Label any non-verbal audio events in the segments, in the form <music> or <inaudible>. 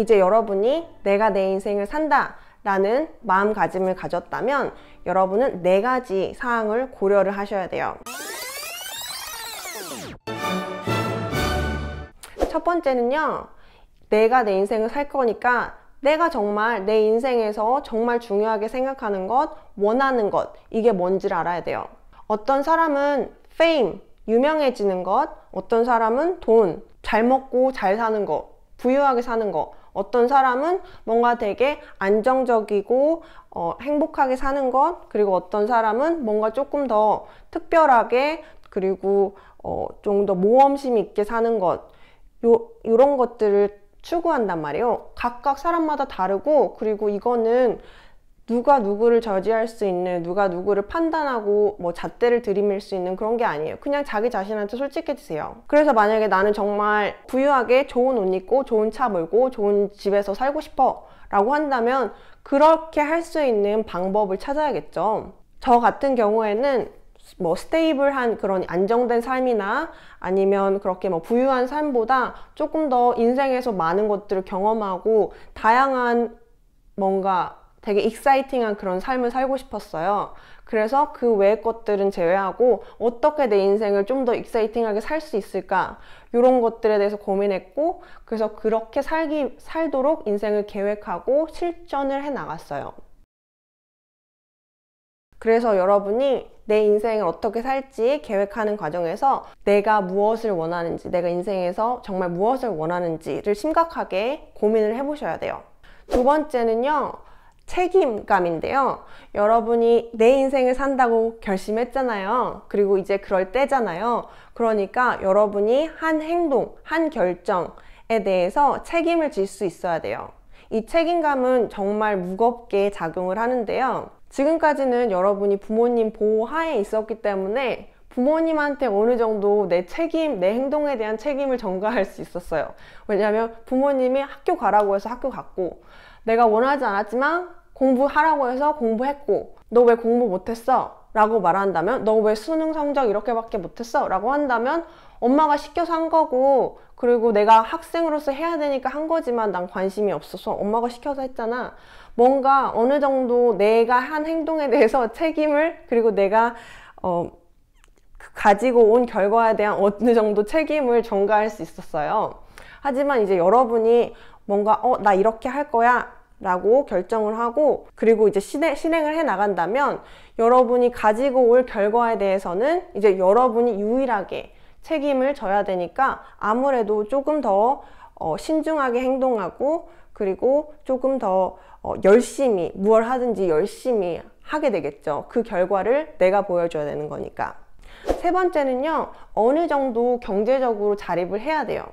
이제 여러분이 내가 내 인생을 산다 라는 마음가짐을 가졌다면 여러분은 네 가지 사항을 고려를 하셔야 돼요. 첫 번째는요, 내가 내 인생을 살 거니까 내가 정말 내 인생에서 정말 중요하게 생각하는 것, 원하는 것, 이게 뭔지를 알아야 돼요. 어떤 사람은 fame, 유명해지는 것, 어떤 사람은 돈, 잘 먹고 잘 사는 것, 부유하게 사는 것, 어떤 사람은 뭔가 되게 안정적이고 어, 행복하게 사는 것, 그리고 어떤 사람은 뭔가 조금 더 특별하게 그리고 어, 좀 더 모험심 있게 사는 것, 요, 요런 것들을 추구한단 말이에요. 각각 사람마다 다르고, 그리고 이거는 누가 누구를 저지할 수 있는, 누가 누구를 판단하고 뭐 잣대를 들이밀 수 있는 그런 게 아니에요. 그냥 자기 자신한테 솔직해지세요. 그래서 만약에 나는 정말 부유하게 좋은 옷 입고, 좋은 차 몰고, 좋은 집에서 살고 싶어. 라고 한다면, 그렇게 할 수 있는 방법을 찾아야겠죠. 저 같은 경우에는 뭐 스테이블한 그런 안정된 삶이나 아니면 그렇게 뭐 부유한 삶보다 조금 더 인생에서 많은 것들을 경험하고 다양한 뭔가 되게 익사이팅한 그런 삶을 살고 싶었어요. 그래서 그 외의 것들은 제외하고 어떻게 내 인생을 좀 더 익사이팅하게 살 수 있을까 이런 것들에 대해서 고민했고 그래서 그렇게 살기 살도록 인생을 계획하고 실전을 해 나갔어요. 그래서 여러분이 내 인생을 어떻게 살지 계획하는 과정에서 내가 무엇을 원하는지, 내가 인생에서 정말 무엇을 원하는지를 심각하게 고민을 해보셔야 돼요. 두 번째는요, 책임감인데요. 여러분이 내 인생을 산다고 결심했잖아요. 그리고 이제 그럴 때잖아요. 그러니까 여러분이 한 행동, 한 결정에 대해서 책임을 질 수 있어야 돼요. 이 책임감은 정말 무겁게 작용을 하는데요. 지금까지는 여러분이 부모님 보호하에 있었기 때문에 부모님한테 어느 정도 내 책임, 내 행동에 대한 책임을 전가할 수 있었어요. 왜냐하면 부모님이 학교 가라고 해서 학교 갔고, 내가 원하지 않았지만 공부하라고 해서 공부했고, 너 왜 공부 못했어? 라고 말한다면, 너 왜 수능 성적 이렇게밖에 못했어? 라고 한다면, 엄마가 시켜서 한 거고, 그리고 내가 학생으로서 해야 되니까 한 거지만 난 관심이 없어서 엄마가 시켜서 했잖아. 뭔가 어느 정도 내가 한 행동에 대해서 <laughs> 책임을 그리고 내가 어, 가지고 온 결과에 대한 어느 정도 책임을 전가할 수 있었어요. 하지만 이제 여러분이 뭔가 어, 나 이렇게 할 거야 라고 결정을 하고 그리고 이제 실행, 실행 을 해 나간다면 여러분이 가지고 올 결과에 대해서는 이제 여러분이 유일하게 책임을 져야 되니까 아무래도 조금 더 어, 신중하게 행동하고 그리고 조금 더 어, 열심히 무얼 하든지 열심히 하게 되겠죠. 그 결과를 내가 보여줘야 되는 거니까. 세 번째는요, 어느 정도 경제적으로 자립을 해야 돼요.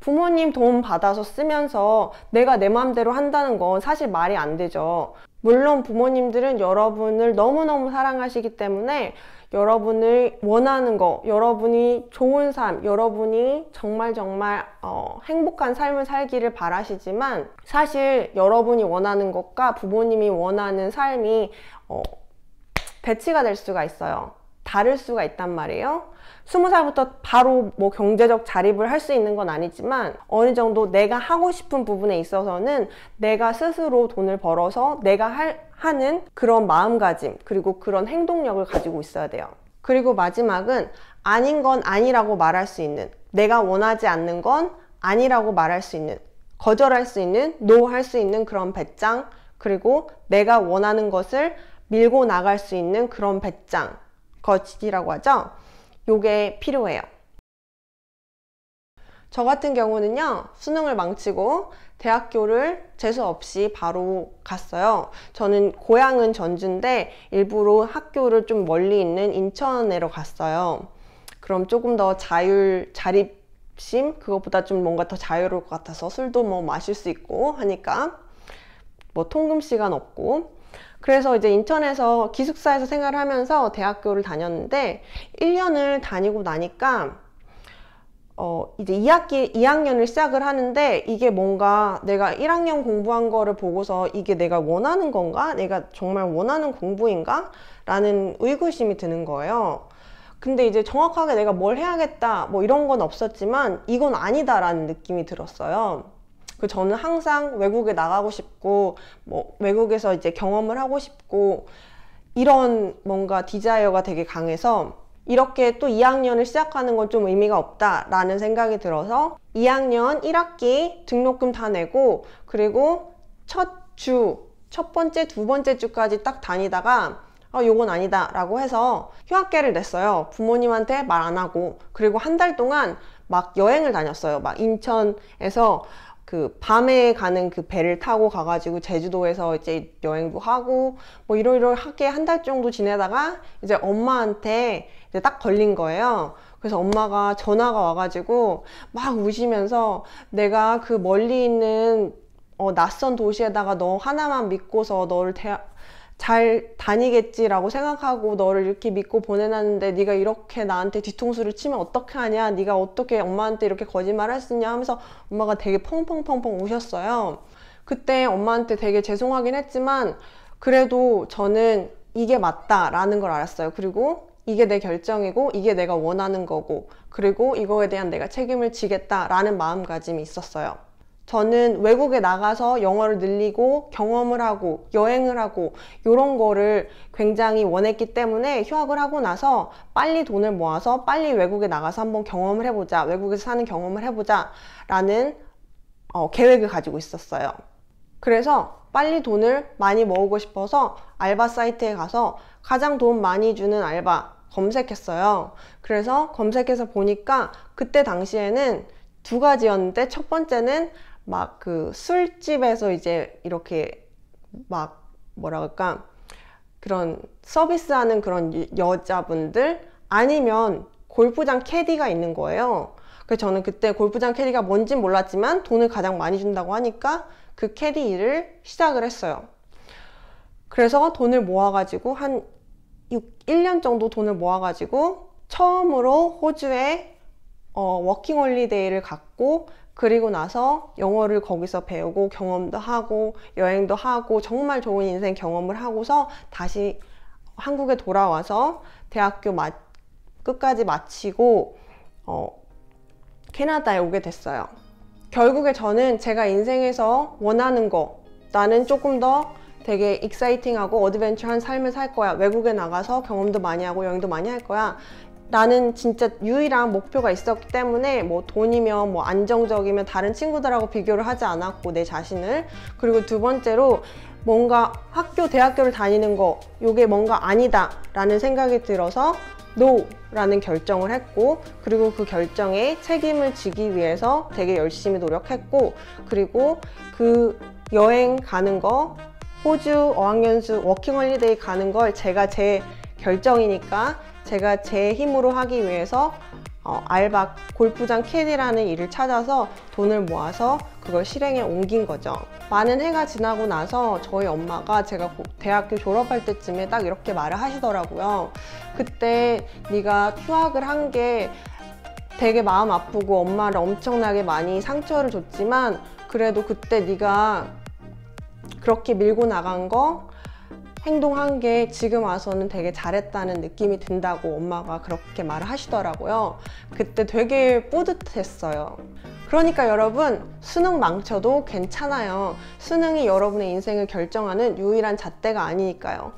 부모님 돈 받아서 쓰면서 내가 내 마음대로 한다는 건 사실 말이 안 되죠. 물론 부모님들은 여러분을 너무너무 사랑하시기 때문에 여러분을 원하는 거, 여러분이 좋은 삶, 여러분이 정말 정말 어, 행복한 삶을 살기를 바라시지만 사실 여러분이 원하는 것과 부모님이 원하는 삶이 어, 배치가 될 수가 있어요. 다를 수가 있단 말이에요. 스무 살부터 바로 뭐 경제적 자립을 할 수 있는 건 아니지만 어느 정도 내가 하고 싶은 부분에 있어서는 내가 스스로 돈을 벌어서 내가 할, 하는 그런 마음가짐 그리고 그런 행동력을 가지고 있어야 돼요. 그리고 마지막은 아닌 건 아니라고 말할 수 있는 내가 원하지 않는 건 아니라고 말할 수 있는 거절할 수 있는 노 할 수 있는 그런 배짱 그리고 내가 원하는 것을 밀고 나갈 수 있는 그런 배짱 거짓이라고 하죠. 요게 필요해요. 저 같은 경우는요, 수능을 망치고 대학교를 재수 없이 바로 갔어요. 저는 고향은 전주인데 일부러 학교를 좀 멀리 있는 인천으로 갔어요. 그럼 조금 더 자율, 자립심? 그것보다 좀 뭔가 더 자유로울 것 같아서 술도 뭐 마실 수 있고 하니까 뭐 통금 시간 없고 그래서 이제 인천에서 기숙사에서 생활을 하면서 대학교를 다녔는데 1년을 다니고 나니까 어, 이제 2학기, 2학년을 시작을 하는데 이게 뭔가 내가 1학년 공부한 거를 보고서 이게 내가 원하는 건가? 내가 정말 원하는 공부인가? 라는 의구심이 드는 거예요. 근데 이제 정확하게 내가 뭘 해야겠다, 뭐 이런 건 없었지만 이건 아니다라는 느낌이 들었어요. 그 저는 항상 외국에 나가고 싶고 뭐 외국에서 이제 경험을 하고 싶고 이런 뭔가 디자이어가 되게 강해서 이렇게 또 2학년을 시작하는 건 좀 의미가 없다라는 생각이 들어서 2학년 1학기 등록금 다 내고 그리고 첫 주, 첫 번째, 두 번째 주까지 딱 다니다가 어, 요건 아니다 라고 해서 휴학계를 냈어요. 부모님한테 말 안 하고. 그리고 한 달 동안 막 여행을 다녔어요. 막 인천에서 그 밤에 가는 그 배를 타고 가가지고 제주도에서 이제 여행도 하고 뭐 이러이러하게 한 달 정도 지내다가 이제 엄마한테 이제 딱 걸린 거예요. 그래서 엄마가 전화가 와가지고 막 우시면서 내가 그 멀리 있는 어, 낯선 도시에다가 너 하나만 믿고서 너를 대학 잘 다니겠지라고 생각하고 너를 이렇게 믿고 보내놨는데 네가 이렇게 나한테 뒤통수를 치면 어떻게 하냐? 네가 어떻게 엄마한테 이렇게 거짓말 할 수 있냐? 하면서 엄마가 되게 펑펑펑펑 우셨어요. 그때 엄마한테 되게 죄송하긴 했지만 그래도 저는 이게 맞다라는 걸 알았어요. 그리고 이게 내 결정이고 이게 내가 원하는 거고 그리고 이거에 대한 내가 책임을 지겠다라는 마음가짐이 있었어요 저는 외국에 나가서 영어를 늘리고 경험을 하고 여행을 하고 이런 거를 굉장히 원했기 때문에 휴학을 하고 나서 빨리 돈을 모아서 빨리 외국에 나가서 한번 경험을 해보자 외국에서 사는 경험을 해보자 라는 어, 계획을 가지고 있었어요. 그래서 빨리 돈을 많이 모으고 싶어서 알바 사이트에 가서 가장 돈 많이 주는 알바 검색했어요. 그래서 검색해서 보니까 그때 당시에는 두 가지였는데 첫 번째는 막 그 술집에서 이제 이렇게 막 뭐라 그럴까 그런 서비스하는 그런 여자분들 아니면 골프장 캐디가 있는 거예요. 그래서 저는 그때 골프장 캐디가 뭔진 몰랐지만 돈을 가장 많이 준다고 하니까 그 캐디 일을 시작을 했어요. 그래서 돈을 모아가지고 한 6, 1년 정도 돈을 모아가지고 처음으로 호주에 어, 워킹 홀리데이를 갖고 그리고 나서 영어를 거기서 배우고 경험도 하고 여행도 하고 정말 좋은 인생 경험을 하고서 다시 한국에 돌아와서 대학교 마, 끝까지 마치고 어, 캐나다에 오게 됐어요. 결국에 저는 제가 인생에서 원하는 거 나는 조금 더 되게 익사이팅하고 어드벤처한 삶을 살 거야. 외국에 나가서 경험도 많이 하고 여행도 많이 할 거야. 나는 진짜 유일한 목표가 있었기 때문에 뭐 돈이면 뭐 안정적이면 다른 친구들하고 비교를 하지 않았고 내 자신을. 그리고 두 번째로 뭔가 학교 대학교를 다니는 거 요게 뭔가 아니다 라는 생각이 들어서 NO 라는 결정을 했고 그리고 그 결정에 책임을 지기 위해서 되게 열심히 노력했고 그리고 그 여행 가는 거 호주 어학연수 워킹홀리데이 가는 걸 제가 제 결정이니까 제가 제 힘으로 하기 위해서 어, 알바 골프장 캐디라는 일을 찾아서 돈을 모아서 그걸 실행에 옮긴 거죠. 많은 해가 지나고 나서 저희 엄마가 제가 대학교 졸업할 때쯤에 딱 이렇게 말을 하시더라고요. 그때 네가 휴학을 한 게 되게 마음 아프고 엄마를 엄청나게 많이 상처를 줬지만 그래도 그때 네가 그렇게 밀고 나간 거 행동한 게 지금 와서는 되게 잘했다는 느낌이 든다고 엄마가 그렇게 말을 하시더라고요. 그때 되게 뿌듯했어요. 그러니까 여러분 수능 망쳐도 괜찮아요. 수능이 여러분의 인생을 결정하는 유일한 잣대가 아니니까요.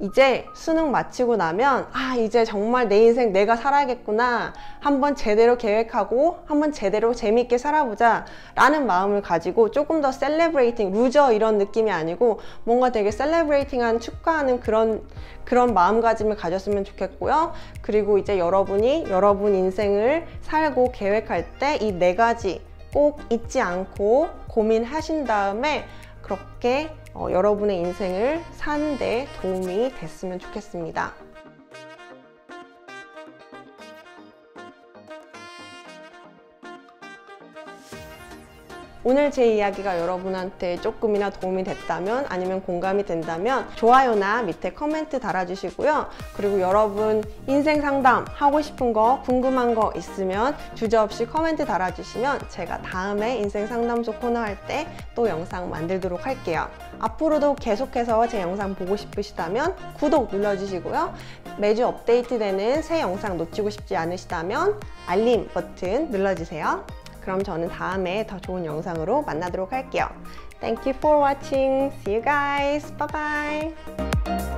이제 수능 마치고 나면 아 이제 정말 내 인생 내가 살아야겠구나. 한번 제대로 계획하고 한번 제대로 재밌게 살아보자 라는 마음을 가지고 조금 더 셀레브레이팅 루저 이런 느낌이 아니고 뭔가 되게 셀레브레이팅한 축하하는 그런 그런 마음가짐을 가졌으면 좋겠고요. 그리고 이제 여러분이 여러분 인생을 살고 계획할 때 이 네 가지 꼭 잊지 않고 고민하신 다음에 그렇게 어, 여러분의 인생을 사는데 도움이 됐으면 좋겠습니다. 오늘 제 이야기가 여러분한테 조금이나 도움이 됐다면 아니면 공감이 된다면 좋아요나 밑에 커멘트 달아주시고요. 그리고 여러분 인생 상담 하고 싶은 거 궁금한 거 있으면 주저없이 커멘트 달아주시면 제가 다음에 인생 상담소 코너 할 때 또 영상 만들도록 할게요. 앞으로도 계속해서 제 영상 보고 싶으시다면 구독 눌러주시고요. 매주 업데이트되는 새 영상 놓치고 싶지 않으시다면 알림 버튼 눌러주세요. 그럼 저는 다음에 더 좋은 영상으로 만나도록 할게요. Thank you for watching. See you guys. Bye bye.